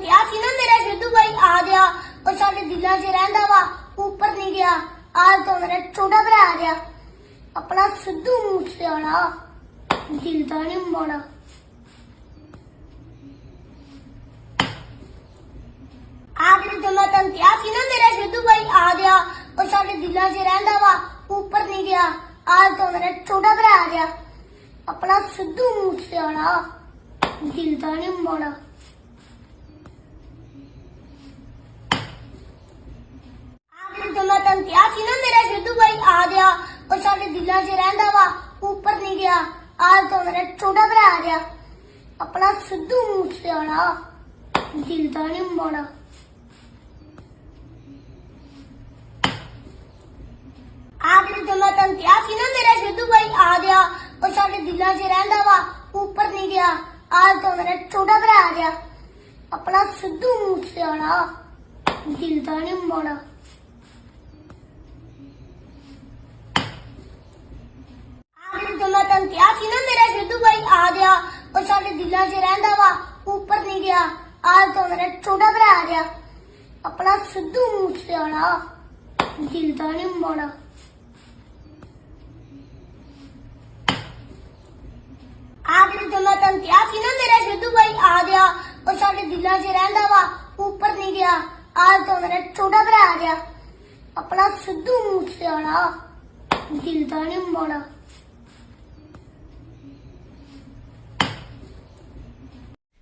ਕਿਹਾ ਸੀ ਨਾ, ਮੇਰਾ ਸਿੱਧੂ ਭਾਈ ਆ ਗਿਆ, ਉਹ ਸਾਡੇ ਦਿਲਾਂ 'ਚ ਰਹਿੰਦਾ ਵਾ, ਉੱਪਰ ਨਹੀਂ ਗਿਆ ਆਜ ਤੋਂ ਮੇਰਾ ਛੋਟਾ ਭਰਾ ਆ ਗਿਆ, ਆਪਣਾ ਸਿੱਧੂ ਮੂਸੇਵਾਲਾ, ਦਿਲ ਦਾ ਨਹੀਂ ਮੋੜਾ। ਆਖਰੀ ਤੇ ਮੈਂ ਤੈਨੂੰ ਸੀ ਨਾ, ਮੇਰਾ ਸਿੱਧੂ ਭਾਈ ਆ ਗਿਆ, ਉਹ ਸਾਡੇ ਦਿਲਾਂ 'ਚ ਰਹਿੰਦਾ ਵਾ, ਉੱਪਰ ਨਹੀਂ ਗਿਆ ਆਜ ਤੋਂ ਮੇਰਾ ਛੋਟਾ ਭਰਾ ਆ ਗਿਆ, ਆਪਣਾ ਸਿੱਧੂ ਮੂਸੇਵਾਲਾ, ਦਿਲ ਦਾ ਨਹੀਂ ਮੋੜਾ। ਤੈਨੂੰ ਕਿਹਾ ਸੀ ਨਾ ਮੇਰਾ ਸਿੱਧੂ ਭਾਈ ਆ ਗਿਆ। ਉਹ ਸਾਡੇ ਦਿਲਾਂ 'ਚ ਰਹਿੰਦਾ ਵਾ, ਉੱਪਰ ਨਹੀਂ ਗਿਆ। ਆਜ ਤੋਂ ਮੇਰਾ ਛੋਟਾ ਭਰਾ ਆ ਗਿਆ। ਆਪਣਾ ਸਿੱਧੂ ਮੂਸੇ ਦਿਲ ਦਾ ਨਹੀਂ ਮੋੜਾ। ਆਖਰੀ ਤੇ ਮੈਂ ਤੈਨੂੰ ਕਿਹਾ ਸੀ ਨਾ, ਮੇਰਾ ਸਿੱਧੂ ਭਾਈ ਆ ਗਿਆ। ਉਹ ਸਾਡੇ ਦਿਲਾਂ 'ਚ ਰਹਿੰਦਾ ਵਾ, ਉੱਪਰ ਨਹੀਂ ਗਿਆ। ਆਜ ਤੋਂ ਮੇਰਾ ਛੋਟਾ ਭਰਾ ਆ ਗਿਆ। ਆਪਣਾ ਸਿੱਧੂ ਮੂਸੇ ਵਾਲਾ ਦਿਲ ਦਾ ਨਹੀਂ ਮੋੜਾ ਆਖਰੀ ਤੇ ਮੈਂ ਤੈਨੂੰ ਕਿਹਾ ਸੀ ਨਾ ਮੇਰਾ ਸਿੱਧੂ ਭਾਈ ਆ ਗਿਆ ਉਹ ਦਿਲਾਂ 'ਚ ਰਹਿੰਦਾ ਵਾ, ਉੱਪਰ ਨਹੀਂ ਗਿਆ। ਆਜ ਤੋਂ ਮੇਰਾ ਛੋਟਾ ਭਰਾ ਆ ਗਿਆ। ਆਪਣਾ ਸਿੱਧੂ ਮੂਸੇ ਦਿਲ ਦਾ ਨਹੀਂ ਮੋੜਾ। ਆਖਰੀ ਤੇ ਮੈਂ ਤੈਨੂੰ ਕਿਹਾ ਸੀ ਨਾ, ਮੇਰਾ ਸਿੱਧੂ ਭਾਈ ਆ ਗਿਆ। ਉਹ ਸਾਡੇ ਦਿਲਾਂ 'ਚ ਰਹਿੰਦਾ ਵਾ, ਉੱਪਰ ਨਹੀਂ ਗਿਆ। ਆਜ ਤੋਂ ਮੇਰਾ ਛੋਟਾ ਭਰਾ ਆ ਗਿਆ। ਆਪਣਾ ਸਿੱਧੂ ਮੂਸੇ ਵਾਲਾ ਦਿਲ ਦਾ ਨਹੀਂ ਮੋੜਾ।